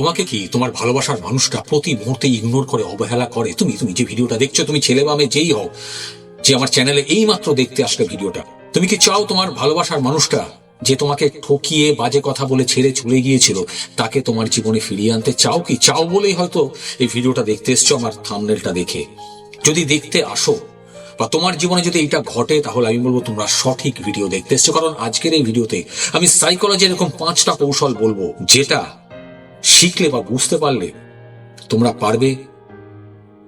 তোমাকে কি তোমার ভালোবাসার মানুষটা প্রতি মুহূর্তে ইগনোর করে, অবহেলা করে? তুমি তুমি যে ভিডিওটা দেখছ, তুমি ছেলে বা মেয়ে, যেই হও, যে আমার চ্যানেলে এই মাত্র দেখতে আসলে ভিডিওটা, তুমি কি চাও তোমার ভালোবাসার মানুষটা যে তোমাকে ঠকিয়ে বাজে কথা বলে ছেড়ে চলে গিয়েছিল, তাকে তোমার জীবনে ফিরিয়ে আনতে চাও কি? চাও বলেই হয়তো এই ভিডিওটা দেখতে এসছো আমার থামনেলটা দেখে। যদি দেখতে আসো, বা তোমার জীবনে যদি এটা ঘটে, তাহলে আমি বলব তোমরা সঠিক ভিডিও দেখতে এসছো। কারণ আজকের এই ভিডিওতে আমি সাইকোলজি এরকম পাঁচটা কৌশল বলব, যেটা শিখলে বা বুঝতে পারলে তোমরা পারবে।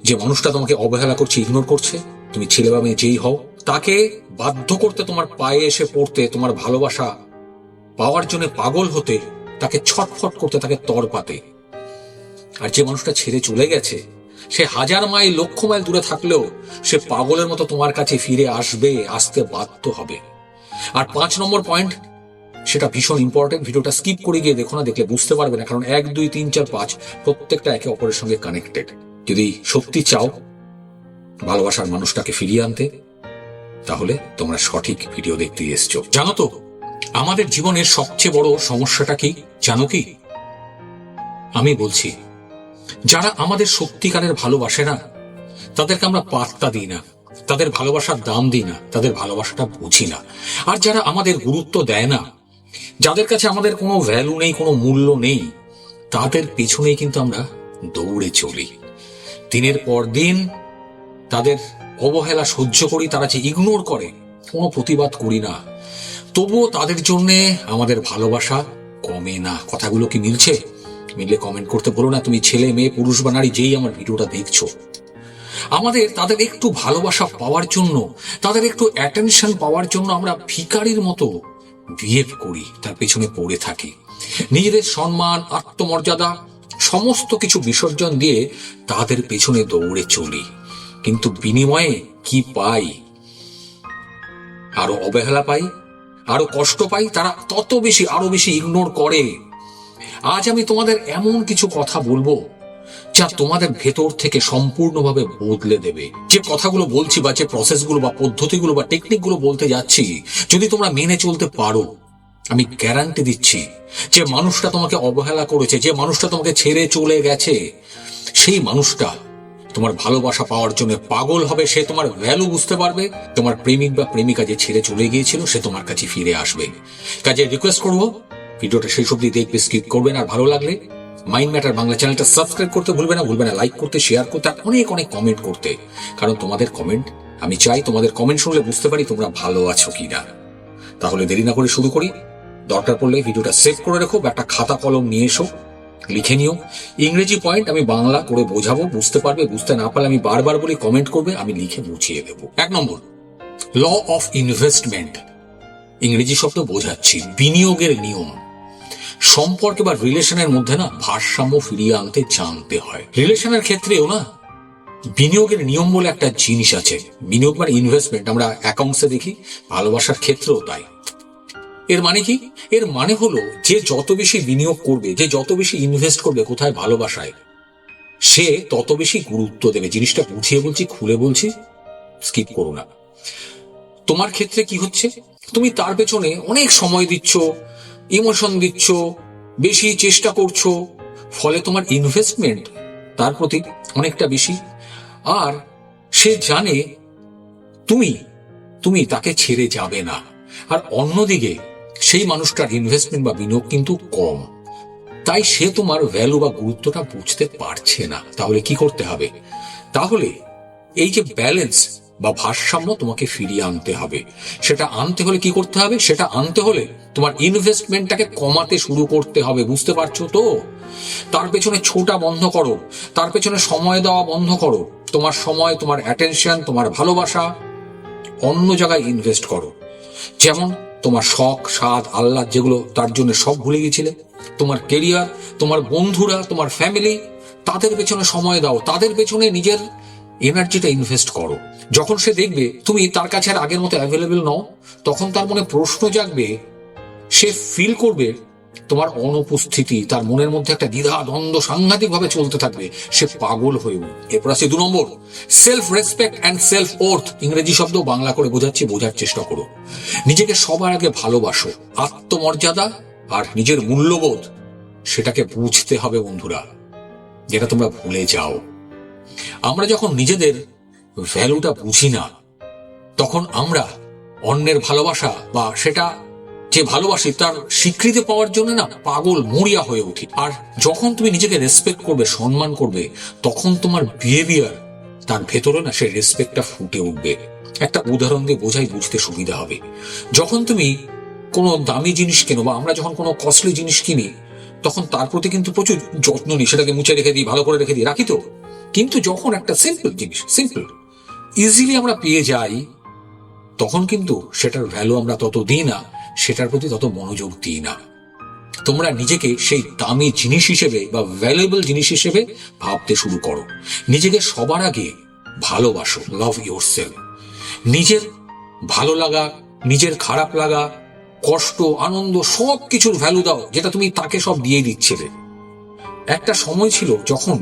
যে মানুষটা তোমাকে অবহেলা করছে ইগনোর করছে, তুমি ছেলে বা মেয়ে যেই হও, তাকে বাধ্য করতে তোমার পায়ে এসে পড়তে, তোমার ভালোবাসা পাওয়ার জন্য পাগল হতে, তাকে ছটফট করতে, তাকে তর পাতে আর যে মানুষটা ছেড়ে চলে গেছে, সে হাজার মাইল, লক্ষ মাইল দূরে থাকলেও সে পাগলের মতো তোমার কাছে ফিরে আসবে, আসতে বাধ্য হবে। আর পাঁচ নম্বর পয়েন্ট সেটা ভীষণ ইম্পর্টেন্ট ভিডিওটা স্কিপ করে গিয়ে দেখো না, দেখলে বুঝতে পারবে না, কারণ এক, দুই, তিন, চার, পাঁচ, প্রত্যেকটা একে অপরের সঙ্গে কানেক্টেড যদি সত্যি চাও ভালোবাসার মানুষটাকে ফিরিয়ে আনতে, তাহলে তোমরা সঠিক ভিডিও দেখতে এসছো। জানো তো, আমাদের জীবনের সবচেয়ে বড় সমস্যাটা কি? জানো কি? আমি বলছি, যারা আমাদের সত্যিকারের ভালোবাসে না, তাদেরকে আমরা পাত্তা দিই না, তাদের ভালোবাসার দাম দিই না, তাদের ভালোবাসাটা বুঝি না। আর যারা আমাদের গুরুত্ব দেয় না যাদের কাছে আমাদের কোনো ভ্যালু নেই, কোনো মূল্য নেই, তাদের পেছনেই কিন্তু আমরা দৌড়ে চলি। দিনের পর দিন তাদের অবহেলা সহ্য করি, তারা যে ইগনোর করে, কোনো প্রতিবাদ করি না। তবুও তাদের জন্যে আমাদের ভালোবাসা কমে না। কথাগুলো কি মিলছে? মিললে কমেন্ট করতে বলো না। তুমি ছেলে, মেয়ে, পুরুষ বা নারী, যেই আমার ভিডিওটা দেখছ। আমাদের, তাদের একটু ভালোবাসা পাওয়ার জন্য, তাদের একটু অ্যাটেনশন পাওয়ার জন্য আমরা ভিকারির মতো বিহেভ করি, তার পেছনে পড়ে থাকি। নিজেদের সম্মান, আত্মমর্যাদা, সমস্ত কিছু বিসর্জন দিয়ে তাদের পেছনে দৌড়ে চলি। কিন্তু বিনিময়ে কি পাই? আরও অবহেলা পাই? আরও কষ্ট পাই? তারা তত বেশি, আরও বেশি ইগনোর করে। আজ আমি তোমাদের এমন কিছু কথা বলব যা তোমাদের ভেতর থেকে সম্পূর্ণভাবে বদলে দেবে। যে কথাগুলো বলছি বা যে প্রসেসগুলো বা পদ্ধতিগুলো বা টেকনিকগুলো বলতে যাচ্ছি, যদি তোমরা মেনে চলতে পারো, আমি গ্যারান্টি দিচ্ছি, যে মানুষটা তোমাকে অবহেলা করেছে, যে মানুষটা তোমাকে ছেড়ে চলে গেছে, সেই মানুষটা তোমার ভালোবাসা পাওয়ার জন্য পাগল হবে, সে তোমার ভ্যালু বুঝতে পারবে, তোমার প্রেমিক বা প্রেমিকা যে ছেড়ে চলে গিয়েছিল, সে তোমার কাছে ফিরে আসবে। কাজে রিকোয়েস্ট করব, ভিডিওটা সেই সব অব্দি দেখবে স্কিপ করবেন আর ভালো লাগলে মাইন্ড ম্যাটার বাংলা চ্যানেলটা সাবস্ক্রাইব করতে ভুলবে না ভুলবে না লাইক করতে শেয়ার করতে আর অনেক অনেক কমেন্ট করতে। কারণ তোমাদের কমেন্ট আমি চাই তোমাদের কমেন্ট শুনলে বুঝতে পারি তোমরা ভালো আছো কি না তাহলে দেরি না করে শুরু করি। দরকার পড়লে ভিডিওটা সেভ করে রেখো বা একটা খাতা কলম নিয়ে এসো, লিখে নিও। ইংরেজি পয়েন্ট আমি বাংলা করে বোঝাবো, বুঝতে পারবে, বুঝতে না পারলে আমি বারবার বলি কমেন্ট করবে, আমি লিখে বুঝিয়ে দেবো। এক নম্বর ল অফ ইনভেস্টমেন্ট ইংরেজি শব্দ বোঝাচ্ছি, বিনিয়োগের নিয়ম। সম্পর্কে বা রিলেশনের মধ্যে না ভারসাম্য ফিরিয়ে আনতে জানতে হয়। রিলেশনের ক্ষেত্রেও না বিনিয়োগের নিয়ম বলে একটা জিনিস আছে। বিনিয়োগ মানে ইনভেস্টমেন্ট আমরা অ্যাকাউন্টসে দেখি, ভালোবাসার ক্ষেত্রেও তাই। এর মানে কি? এর মানে হলো যে যত বেশি বিনিয়োগ করবে, যে যত বেশি ইনভেস্ট করবে কোথায় ভালোবাসায়, সে তত বেশি গুরুত্ব দেবে। জিনিসটা বুঝিয়ে বলছি, খুলে বলছি স্কিপ করো না। তোমার ক্ষেত্রে কি হচ্ছে? তুমি তার পেছনে অনেক সময় দিচ্ছ ইমোশন দিচ্ছ, বেশি চেষ্টা করছ, ফলে তোমার ইনভেস্টমেন্ট তার প্রতি অনেকটা বেশি। আর সে জানে তুমি তুমি তাকে ছেড়ে যাবে না। আর অন্যদিকে, সেই মানুষটার ইনভেস্টমেন্ট বা বিনিয়োগ কিন্তু কম। তাই সে তোমার ভ্যালু বা গুরুত্বটা বুঝতে পারছে না। তাহলে কি করতে হবে? তাহলে এই যে ব্যালেন্স বা ভারসাম্য তোমাকে ফিরিয়ে আনতে হবে। সেটা আনতে হলে কি করতে হবে? সেটা আনতে হলে তোমার ইনভেস্টমেন্টটাকে কমাতে শুরু করতে হবে, বুঝতে পারছ তো? তার পেছনে ছোটা বন্ধ করো, তার পেছনে সময় দেওয়া বন্ধ করো। তোমার সময়, তোমার অ্যাটেনশন তোমার ভালোবাসা অন্য জায়গায় ইনভেস্ট করো। যেমন তোমার শখ, স্বাদ, আহ্লাদ যেগুলো, তার জন্য সব ভুলে গেছিলে। তোমার কেরিয়ার তোমার বন্ধুরা, তোমার ফ্যামিলি তাদের পেছনে সময় দাও। তাদের পেছনে নিজের এনার্জিটা ইনভেস্ট করো। যখন সে দেখবে তুমি তার কাছে আর আগের মতো অ্যাভেলেবেল নও, তখন তার মনে প্রশ্ন জাগবে, সে ফিল করবে তোমার অনুপস্থিতি, তার মনের মধ্যে একটা দ্বিধা, দ্বন্দ্ব সাংঘাতিক ভাবে চলতে থাকবে, সে পাগল হয়ে এরপর আছে দু নম্বর self respect and self worth ইংরেজি শব্দ বাংলা করে বোঝাচ্ছি, বোঝার চেষ্টা করো। নিজেকে সবার আগে ভালোবাসো, আত্মমর্যাদা আর নিজের মূল্যবোধ, সেটাকে বুঝতে হবে বন্ধুরা। যেটা তোমরা ভুলে যাও। আমরা যখন নিজেদের ভ্যালুটা বুঝি না, তখন আমরা অন্যের ভালোবাসা বা সেটা যে ভালোবাসি তার স্বীকৃতি পাওয়ার জন্য না পাগল, মরিয়া হয়ে উঠি। আর যখন তুমি নিজেকে রেসপেক্ট করবে, সম্মান করবে, তখন তোমার বিহেভিয়ার তার ভেতরে না সেই রেসপেক্টটা ফুটে উঠবে। একটা উদাহরণ দিয়ে বোঝাই বুঝতে সুবিধা হবে। যখন তুমি কোনো দামি জিনিস কেনো বা আমরা যখন কোনো কস্টলি জিনিস কিনি, তখন তার প্রতি কিন্তু প্রচুর যত্ন নিই। সেটাকে মুছে রেখে দিই, ভালো করে রেখে দিই। রাখি তো? কিন্তু যখন একটা সিম্পল জিনিস সিম্পল ইজিলি আমরা পেয়ে যাই, তখন কিন্তু সেটার ভ্যালু আমরা তত দিই না, সেটার প্রতি তত মনোযোগ দিই না। তোমরা নিজেকে সেই দামি জিনিস হিসেবে বা ভ্যালুয়েবল জিনিস হিসেবে ভাবতে শুরু করো। নিজেকে সবার আগে ভালোবাসো লাভ ইউর নিজের ভালো লাগা, নিজের খারাপ লাগা, কষ্ট, আনন্দ সব কিছুর ভ্যালু দাও, যেটা তুমি তাকে সব দিয়ে দিচ্ছিলে। একটা সময় ছিল যখন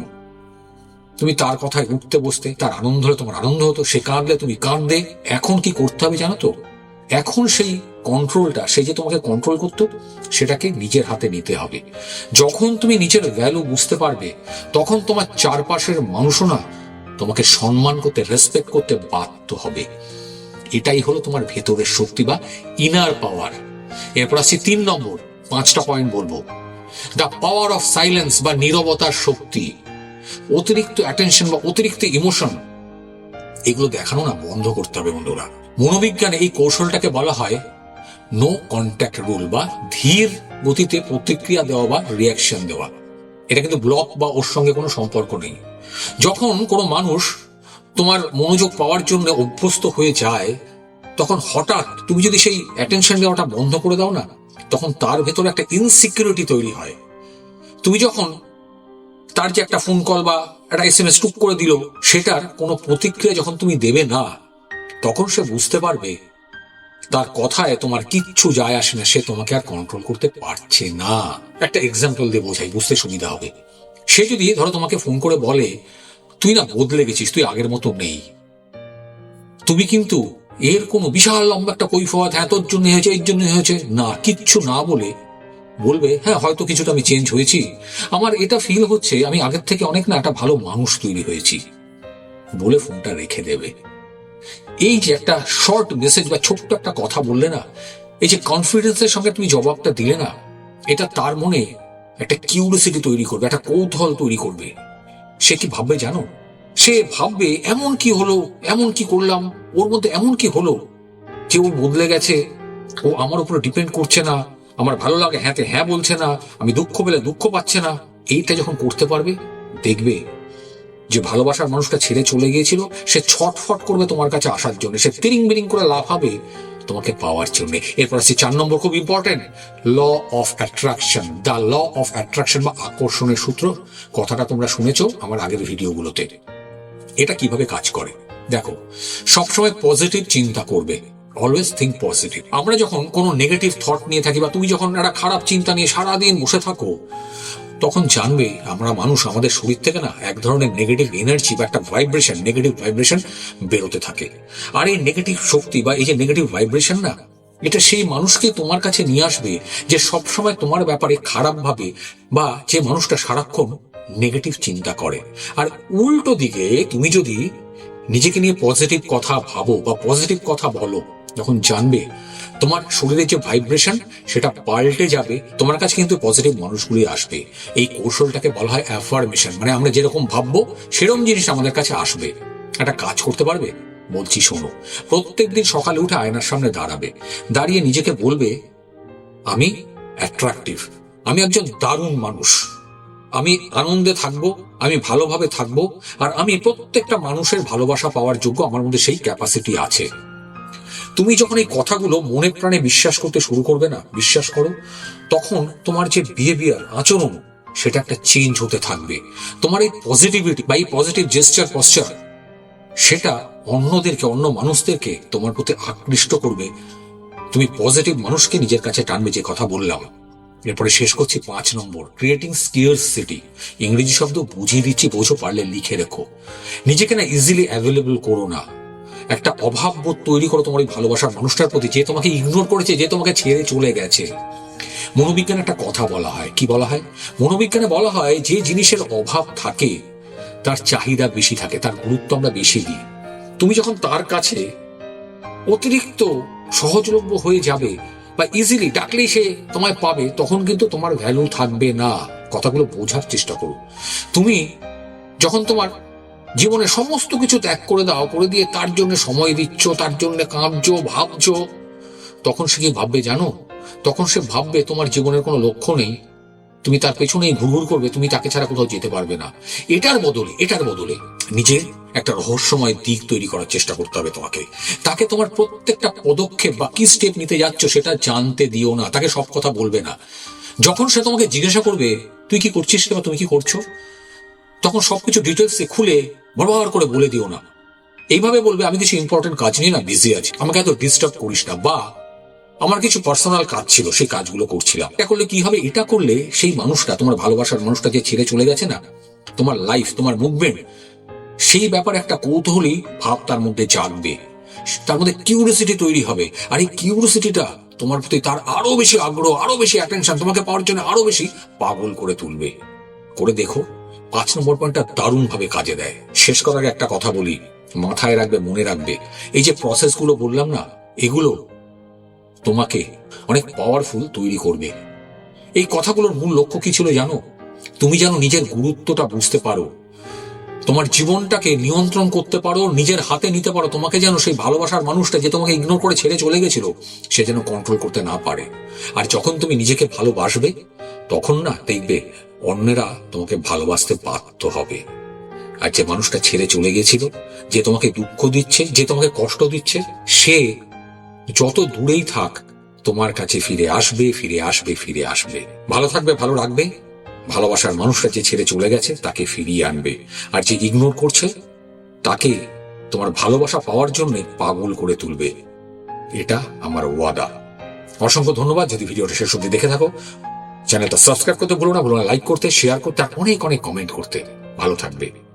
তুমি তার কথায় উঠতে বসতে, তার আনন্দ হলে তোমার আনন্দ হতো, সে কাঁদলে তুমি কাঁদবে। এখন কি করতে হবে জানো তো? এখন সেই কন্ট্রোলটা সে যে তোমাকে কন্ট্রোল করতো, সেটাকে নিজের হাতে নিতে হবে। যখন তুমি নিজের ভ্যালু বুঝতে পারবে, তখন তোমার চারপাশের মানুষও না তোমাকে সম্মান করতে রেসপেক্ট করতে বাধ্য হবে। এটাই হলো তোমার ভেতরের শক্তি বা ইনার পাওয়ার এরপর আসছি তিন নম্বর, পাঁচটা পয়েন্ট বলব। দ্য পাওয়ার অফ সাইলেন্স বা নীরবতার শক্তি। অতিরিক্ত অ্যাটেনশন বা অতিরিক্ত ইমোশন এগুলো দেখানো না বন্ধ করতে হবে বন্ধুরা। মনোবিজ্ঞানে এই কৌশলটাকে বলা হয় নো কন্ট্যাক্ট রুল বা ধীর গতিতে প্রতিক্রিয়া দেওয়া বা রিয়াকশন দেওয়া। এটা কিন্তু ব্লক বা ওর সঙ্গে কোনো সম্পর্ক নেই। যখন কোনো মানুষ তোমার মনোযোগ পাওয়ার জন্য অভ্যস্ত হয়ে যায়, তখন হঠাৎ তুমি যদি সেই অ্যাটেনশন দেওয়াটা বন্ধ করে দাও না, তখন তার ভেতরে একটা ইনসিকিউরিটি তৈরি হয়। তুমি যখন তার যে একটা ফোন কল বা একটা এস এম এস টুক করে দিল, সেটার কোনো প্রতিক্রিয়া যখন তুমি দেবে না, তখন সে বুঝতে পারবে, তার কথায় তোমার কিচ্ছু যায় আসে না, সে তোমাকে আর কন্ট্রোল করতে পারছে না। একটা এক্সাম্পল দিয়ে বোঝাই, বুঝতে সুবিধা হবে। সে যদি, ধরো তোমাকে ফোন করে বলে, তুই না বদলে গেছিস, তুই আগের মতো নেই। তুমি কিন্তু এর কোনো বিশাল লম্বা একটা কৈফত হ্যাঁ তোর জন্য হয়েছে, এর জন্য হয়েছে। না, কিচ্ছু না বলে বলবে হ্যাঁ হয়তো কিছুটা আমি চেঞ্জ হয়েছি। আমার এটা ফিল হচ্ছে, আমি আগের থেকে অনেক না একটা ভালো মানুষ তৈরি হয়েছি। বলে ফোনটা রেখে দেবে। এই যে একটা শর্ট মেসেজ বা ছোট্ট একটা কথা বললে না, এই যে কনফিডেন্সের সঙ্গে তুমি জবাবটা দিলে না, এটা তার মনে একটা কিউরিয়াসিটি তৈরি করবে, একটা কৌতূহল তৈরি করবে। সে কি ভাববে জানো? সে ভাববে, এমন কি হলো? এমন কি করলাম? ওর মধ্যে এমন কি হলো? যে ও বদলে গেছে, ও আমার উপরে ডিপেন্ড করছে না আমার ভালো লাগে হ্যাঁতে হ্যাঁ বলছে না, আমি দুঃখ পেলে দুঃখ পাচ্ছে না। এইটা যখন করতে পারবে, দেখবে যে ভালোবাসার মানুষটা ছেড়ে চলে গিয়েছিল, সে ছটফট করবে তোমার কাছে আসার জন্য, সে তিরিং বিরিং করে লাফাবে তোমাকে পাওয়ার জন্য। এরপর আছে চার নম্বর খুব important law of attraction the law of attraction বা আকর্ষণের সূত্র, কথাটা তোমরা শুনেছো আমার আগের ভিডিওগুলোতে। এটা কীভাবে কাজ করে? দেখো, সবসময় পজিটিভ চিন্তা করবে। অলওয়েজ থিঙ্ক পজিটিভ আমরা যখন কোনো নেগেটিভ থট নিয়ে থাকি বা তুমি যখন একটা খারাপ চিন্তা নিয়ে সারাদিন বসে থাকো, তখন জানবে আমরা মানুষ আমাদের শরীর থেকে না এক ধরনের নেগেটিভ এনার্জি বা একটা ভাইব্রেশন নেগেটিভ ভাইব্রেশন বেরোতে থাকে। আর এই নেগেটিভ শক্তি বা এই যে নেগেটিভ ভাইব্রেশন না, এটা সেই মানুষকে তোমার কাছে নিয়ে আসবে যে সবসময় তোমার ব্যাপারে খারাপ ভাবে বা যে মানুষটা সারাক্ষণ নেগেটিভ চিন্তা করে। আর উল্টো দিকে তুমি যদি নিজেকে নিয়ে পজিটিভ কথা ভাবো বা পজিটিভ কথা বলো যখন জানবে তোমার শরীরের যে ভাইব্রেশন সেটা পাল্টে যাবে, তোমার কাছে কিন্তু পজিটিভ মানুষগুলি আসবে। এই কৌশলটাকে বলা হয় অ্যাফার্মেশন মানে আমরা যেরকম ভাববো, সেরকম জিনিস আমাদের কাছে আসবে। একটা কাজ করতে পারবে? বলছি শোনো প্রত্যেকদিন সকালে উঠে আয়নার সামনে দাঁড়াবে। দাঁড়িয়ে নিজেকে বলবে, আমি অ্যাট্রাকটিভ আমি একজন দারুণ মানুষ। আমি আনন্দে থাকব, আমি ভালোভাবে থাকব, আর আমি প্রত্যেকটা মানুষের ভালোবাসা পাওয়ার যোগ্য আমার মধ্যে সেই ক্যাপাসিটি আছে। তুমি যখন এই কথাগুলো মনে প্রাণে বিশ্বাস করতে শুরু করবে না, বিশ্বাস করো, তখন তোমার যে বিহেভিয়ার আচরণ, সেটা একটা চেঞ্জ হতে থাকবে। তোমার এই পজিটিভিটি বা এই পজিটিভ জেস্টার পশ্চার সেটা অন্যদেরকে, অন্য মানুষদেরকে তোমার প্রতি আকৃষ্ট করবে। তুমি পজিটিভ মানুষকে নিজের কাছে টানবে যে কথা বললাম। এরপরে শেষ করছি পাঁচ নম্বর ক্রিয়েটিং স্কিয়ার্স সিটি ইংরেজি শব্দ বুঝিয়ে দিচ্ছি, বোঝো, পারলে লিখে রেখো। নিজেকে না ইজিলি অ্যাভেলেবল করো না। একটা অভাব বোধ তৈরি করো তোমার এই ভালোবাসার মানুষটার প্রতি, যে তোমাকে ইগনোর করেছে, যে তোমাকে ছেড়ে চলে গেছে। মনোবিজ্ঞানে একটা কথা বলা হয়। কি বলা হয়? মনোবিজ্ঞানে বলা হয়, যে জিনিসের অভাব থাকে, তার চাহিদা বেশি থাকে, তার গুরুত্ব আমরা বেশি দিই। তুমি যখন তার কাছে অতিরিক্ত সহজলভ্য হয়ে যাবে বা ইজিলি ডাকলেই সে তোমায় পাবে, তখন কিন্তু তোমার ভ্যালু থাকবে না। কথাগুলো বোঝার চেষ্টা করো। তুমি যখন তোমার জীবনে সমস্ত কিছু ত্যাগ করে দাও, করে দিয়ে তার জন্য সময় দিচ্ছ, তার জন্য কাঁদছো, ভাবছ। তখন সে কি ভাববে জানো? তখন সে ভাববে, তোমার জীবনের কোনো লক্ষ্য নেই। তুমি তার পেছনেই ঘুরঘুর করবে, তুমি তাকে ছাড়া কোথাও যেতে পারবে না। এটার বদলে এটার বদলে নিজের একটা রহস্যময় দিক তৈরি করার চেষ্টা করতে হবে তোমাকে। তাকে তোমার প্রত্যেকটা পদক্ষেপ বা কি স্টেপ নিতে যাচ্ছ সেটা জানতে দিও না, তাকে সব কথা বলবে না। যখন সে তোমাকে জিজ্ঞাসা করবে, তুই কি করছিস বা তুমি কি করছ? তখন সবকিছু ডিটেলসে খুলে বড় করে বলে দিও না। এইভাবে বলবে, আমি কিছু ইম্পর্টেন্ট কাজ নিয়ে না বিজি আছি। আমাকে এত ডিস্টার্ব করিস না। বা, আমার কিছু পার্সোনাল কাজ ছিল, সেই কাজগুলো করছিলাম। এটা করলে কি হবে? এটা করলে সেই মানুষটা, তোমার ভালোবাসার মানুষটা যে ছেড়ে চলে গেছে না? তোমার লাইফ তোমার মুভমেন্ট সেই ব্যাপারে একটা কৌতূহলী ভাব তার মধ্যে জাগবে। তার মধ্যে কিউরিয়াসিটি তৈরি হবে। আর এই কিউরিয়াসিটিটা তোমার প্রতি তার আরও বেশি আগ্রহ, আরও বেশি অ্যাটেনশন তোমাকে পাওয়ার জন্য আরও বেশি পাগল করে তুলবে। করে দেখো। পাঁচ নম্বর পয়েন্টটা দারুণ ভাবে কাজে দেয়। শেষ করার একটা কথা বলি, মাথায় রাখবে, মনে রাখবে। এই যে প্রসেসগুলো বললাম না, এগুলো তোমাকে অনেক পাওয়ারফুল তৈরি করবে। এই কথাগুলোর মূল লক্ষ্য কি ছিল জানো? তুমি যেন নিজের গুরুত্বটা বুঝতে পারো। তোমার জীবনটাকে নিয়ন্ত্রণ করতে পারো, নিজের হাতে নিতে পারো। তোমাকে যেন সেই ভালোবাসার মানুষটা যে তোমাকে ইগনোর করে ছেড়ে চলে গেছিল, সে যেন কন্ট্রোল করতে না পারে। আর যখন তুমি নিজেকে ভালোবাসবে তখন না দেখবে অন্যেরা তোমাকে ভালোবাসতে বাধ্য হবে। আর যে মানুষটা ছেড়ে চলে গেছিল, যে তোমাকে দুঃখ দিচ্ছে, যে তোমাকে কষ্ট দিচ্ছে, সে যত দূরেই থাক তোমার কাছে ফিরে আসবে ফিরে আসবে ফিরে আসবে। ভালো থাকবে, ভালো রাখবে। ভালোবাসার মানুষটা যে ছেড়ে চলে গেছে, তাকে ফিরিয়ে আনবে। আর যে ইগনোর করছে, তাকে তোমার ভালোবাসা পাওয়ার জন্য পাগল করে তুলবে। এটা আমার ওয়াদা। অসংখ্য ধন্যবাদ। যদি ভিডিওটা শেষ অব্দি দেখে থাকো চ্যানেলটা সাবস্ক্রাইব করতে ভুলো না ভুলো না লাইক করতে শেয়ার করতে, আর অনেক অনেক কমেন্ট করতে। ভালো থাকবে।